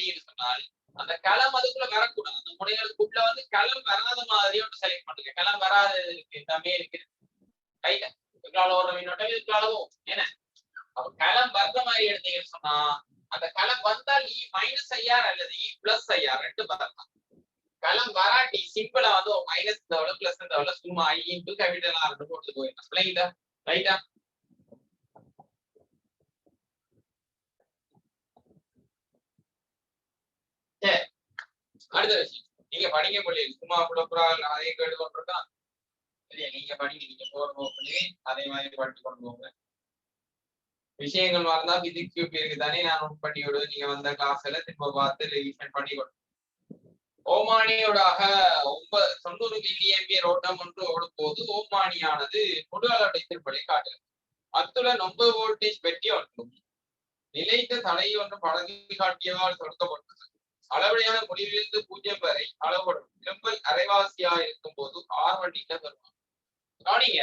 அப்படின்னு சொன்னால் அந்த களம் அதுக்குள்ள வரக்கூடாது. அந்த முனைகளுக்குள்ள வந்து களம் வராத மாதிரி ஒன்று செலக்ட் பண்ணுங்க களம் வராது இருக்கு எல்லாமே இருக்கு. ரைட்டா இதுக்கால ஒரு மின்னோட்டம் இதுக்காலவும் என்ன? அப்ப களம் வர்ற மாதிரி எடுத்தீங்கன்னு சொன்னா அந்த களம் வந்தால் இ e மைனஸ் ஐஆர் அல்லது e இ பிளஸ் ஐஆர் ரெண்டு வரலாம். களம் வராட்டி சிம்பிளா வந்து மைனஸ் தவிர பிளஸ் தவிர சும்மா ஐ இன்டு கேபிட்டல் ஆர் போட்டு போயிடலாம். ரைட்டா ரைட்டா சரி அடுத்த விஷயம் நீங்க படிக்க முடியல சும்மா கூட அதையும் கேட்டு கொண்டிருக்கான் சரியா நீங்க படிங்க நீங்க போறோம் பண்ணி அதே மாதிரி படித்து கொண்டு போங்க. விஷயங்கள் மறந்தா பிசிக்ஸ் கியூப் இருக்கு. தானே நான் நோட் பண்ணி விடுவேன் நீங்க வந்த கிளாஸ்ல திரும்ப பார்த்து ரிவிஷன் பண்ணி கொடு. ஓமானியோடாக ஒன்பது தொண்ணூறு மில்லி எம்பியர் ஓட்டம் ஒன்று ஓடும் போது ஓமானியானது முழு அளவை திருப்பலை காட்டுகிறது. அத்துடன் ஒன்பது வோல்டேஜ் பெட்டி ஒன்றும் நிலைத்த தடை ஒன்று படகில் காட்டியவால் தொடுக்கப்பட்டது அளவடையான முடிவிலிருந்து பூஜ்ஜியம் வரை அளவுபடும் திரும்பல் அரைவாசியா இருக்கும் போது ஆர் வருவாங்க கவனிங்க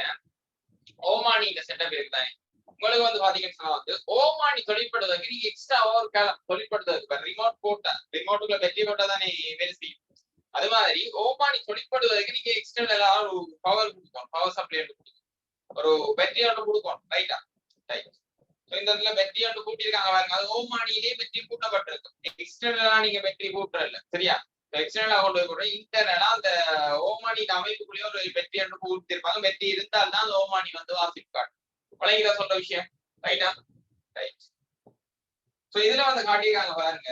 ஓமானி இந்த செட்டப் இருக்குதானே உங்களுக்கு வந்து பாத்தீங்கன்னா சொன்னா வந்து ஓமானி தொழிற்படுவதற்கு நீங்க எக்ஸ்ட்ரா ஒரு காலம் தொழிற்படுவதற்கு ரிமோட் போட்டா ரிமோட்டுக்குள்ள பெட்டி போட்டா தானே வேலை செய்யும். அது மாதிரி ஓமானி தொழிற்படுவதற்கு நீங்க எக்ஸ்டர்னல் ஒரு பவர் கொடுக்கணும். பவர் சப்ளை கொடுக்கணும். ஒரு பேட்டரி ஒன்று கொடுக்கணும். ரைட்டா ரைட் இந்த இடத்துல பெட்ரி ஒன்று கூட்டியிருக்காங்க பாருங்க. அது ஓமானியிலே வெற்றி கூட்டப்பட்டிருக்கு எக்ஸ்டர்னலா நீங்க வெற்றி கூட்டுறல சரியா? எக்ஸ்டர்னலா கொண்டு போய் கூட இன்டர்னலா அந்த ஓமானியின் அமைப்புக்குள்ளேயே ஒரு வெற்றி ஒன்று கூட்டியிருப்பாங்க வெற்றி இருந்தால் தான் அந்த ஓமானி வந்து வாசிப்பாங்க பழகிதா சொல்ற விஷயம். ரைட்டா ரைட் சோ இதுல வந்து காட்டியிருக்காங்க பாருங்க.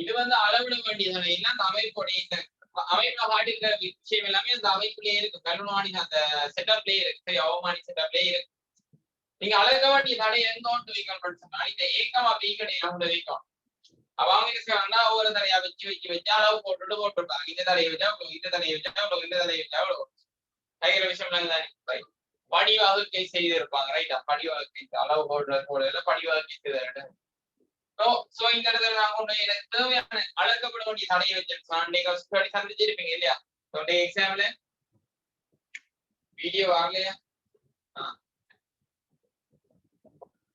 இது வந்து அளவிட வேண்டியது இல்லை அந்த அமைப்புடைய இந்த அமைப்புல காட்டியிருக்கிற விஷயம் எல்லாமே அந்த அமைப்புலயே இருக்கு. கருணாணி அந்த செட்டப்லயே இருக்கு. சரி அவமானி செட்டப்லயே இருக்கு. நீங்க அழக வேண்டிய தடை எங்க ஒன்று வைக்கணும்னு சொன்னா இந்த ஏக்கம் வீக்கடை அவங்க வைக்கணும். அவங்க என்ன செய்வாங்கன்னா ஒவ்வொரு தடையா வச்சு வச்சு வச்சு அளவு போட்டுட்டு போட்டுருப்பாங்க இந்த தடையை வச்சா அவ்வளவு இந்த தடையை வச்சா அவ்வளவு இந்த தடையை வச்சா அவ்வளவு. கைகிற விஷயம் தானே ரைட் படிவகுக்கை செய்திருப்பாங்க ரைட்டா படிவகுக்கை அளவு போடுறது போடுறதுல படிவகுக்கை செய்த ஸோ இந்த இடத்துல நான் கொண்டு எனக்கு தேவையான அழகப்பட வேண்டிய தடையை வச்சிருக்கேன் நீங்க ஃபர்ஸ்ட் சந்திச்சிருப்பீங்க இல்லையா ஸோ டே எக்ஸாம்ல வீடியோ வரலையா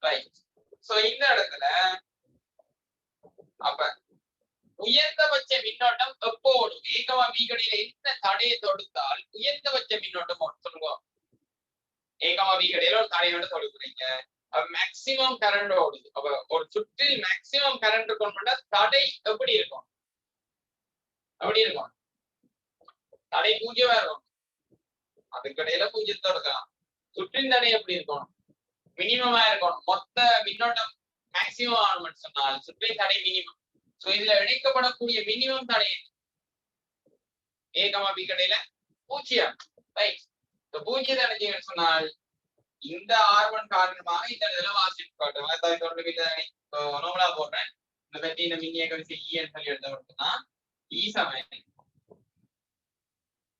ரைட் சோ இந்த இடத்துல அப்ப உயர்ந்தபட்ச மின்னோட்டம் எப்போ ஓடும் ஏகமா வீகடையில என்ன தடையை தொடுத்தால் உயர்ந்தபட்ச மின்னோட்டம் ஓடும் சொல்லுவோம் ஏகமா வீகடையில ஒரு தடையோட தொடுக்குறீங்க மேக்சிமம் கரண்ட் ஓடுது. அப்ப ஒரு சுற்றில் மேக்சிமம் கரண்ட் கொண்டு தடை எப்படி இருக்கும்? எப்படி இருக்கும். தடை பூஜ்ஜியமா இருக்கும். அதுக்கு இடையில பூஜ்ஜியத்தோட இருக்கலாம். சுற்றின் தடை எப்படி இருக்கும்? மினிமமா இருக்கணும் மொத்த மின்னோட்டம் மேக்சிமம் ஆகணும்னு சொன்னால் சுற்றின் தடை மினிமம் சோ இதுல இணைக்கப்படக்கூடிய மினிமம் தடை ஏகமா பி கடையில பூஜ்ஜியம். ரைட் பூஜ்ஜியத்தை அடைஞ்சீங்கன்னு சொன்னால் இந்த ஆர்வன் காரணமாக இந்த இதுல காட்டும் தொடர்பு நோமலா போடுறேன். இந்த பத்தி இந்த மின்னிய கவிசை ஈன்னு e சொல்லி எழுதப்பட்டுனா இ e சமயம்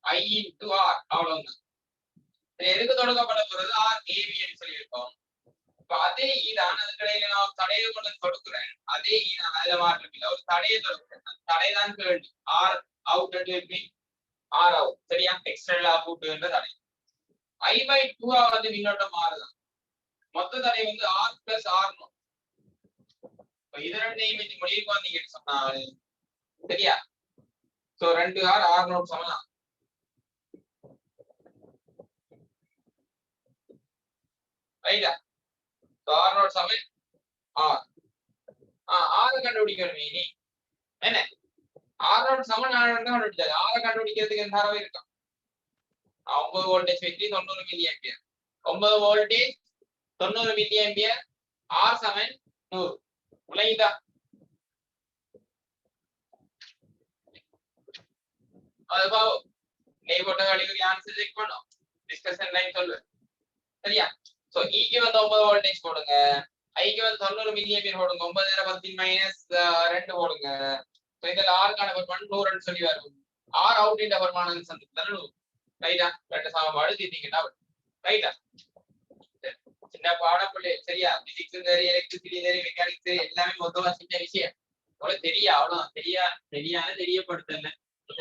ஐ இன்டு ஆர் அவ்வளவுதான். எதுக்கு தொடங்கப்பட போறது? ஆர் ஏவின்னு சொல்லியிருக்கோம் இப்ப அதே e ஈதான் அதுக்கடையில நான் தடையை கொண்டு தொடுக்கிறேன். அதே ஈதான் அதுல மாற்றம் இல்லை. ஒரு தடையை தொடுக்கிறேன். அந்த தடை தான் கேள்வி. ஆர் அவுட் ஆர் அவுட் சரியா? எக்ஸ்டர்னல் அவுட் என்ற தடை. ஐ பை டூவா வந்து மின்னோட்டம் மாறுதான் மொத்த தடை வந்து ஆர் பிளஸ் ஆர் இது ரெண்டையும் வச்சு முடிவுக்கு வந்தீங்கன்னு சொன்னா சரியா? சோ ரெண்டு ஆர் ஆர் நோட் சமலாம் ரைட்டா சோ ஆர் நோட் சமன் ஆர் ஆறு கண்டுபிடிக்கணும் இனி. என்ன? ஆர் நோட் சமன் ஆறு கண்டுபிடிச்சாரு ஆறு கண்டுபிடிக்கிறதுக்கு எந்த தரவு இருக்கும்? ஒன்பது வோல்டேஜ் வெற்றி தொண்ணூறு மில்லி ஆம்பியர் ஒன்பது வோல்டேஜ் தொண்ணூறு மில்லி ஆம்பியர் ஆர் செவன் நூறு. விளங்கிட்டா அது பாவம். நீ போட்ட கழிவுக்கு ஆன்சர் செக் பண்ணும் டிஸ்கஷன் லைன் சொல்லு. சரியா? சோ இக்கு e வந்து ஒன்பது வோல்டேஜ் போடுங்க. ஐக்கு வந்து தொண்ணூறு மில்லியமீர் போடுங்க. ஒன்பது நேரம் பத்தின் மைனஸ் ரெண்டு போடுங்க. இதுல ஆறுக்கான பெருமானம் நூறுன்னு சொல்லி வரும் ஆர் அவுட் இன் பெருமானம் சந்திப்பு நூறு? ரைட்டா ரெண்டு சமன்பாடு தீர்த்தீங்கன்னா ரைட்டா சின்ன பாடம் பிள்ளை. சரியா? பிசிக்ஸ் சரி எலக்ட்ரிசிட்டி சரி மெக்கானிக்ஸ் எல்லாமே மொத்தமா சின்ன விஷயம். அவ்வளவு தெரியா அவ்வளவு தெரியா? தெரியாத தெரியப்படுத்தல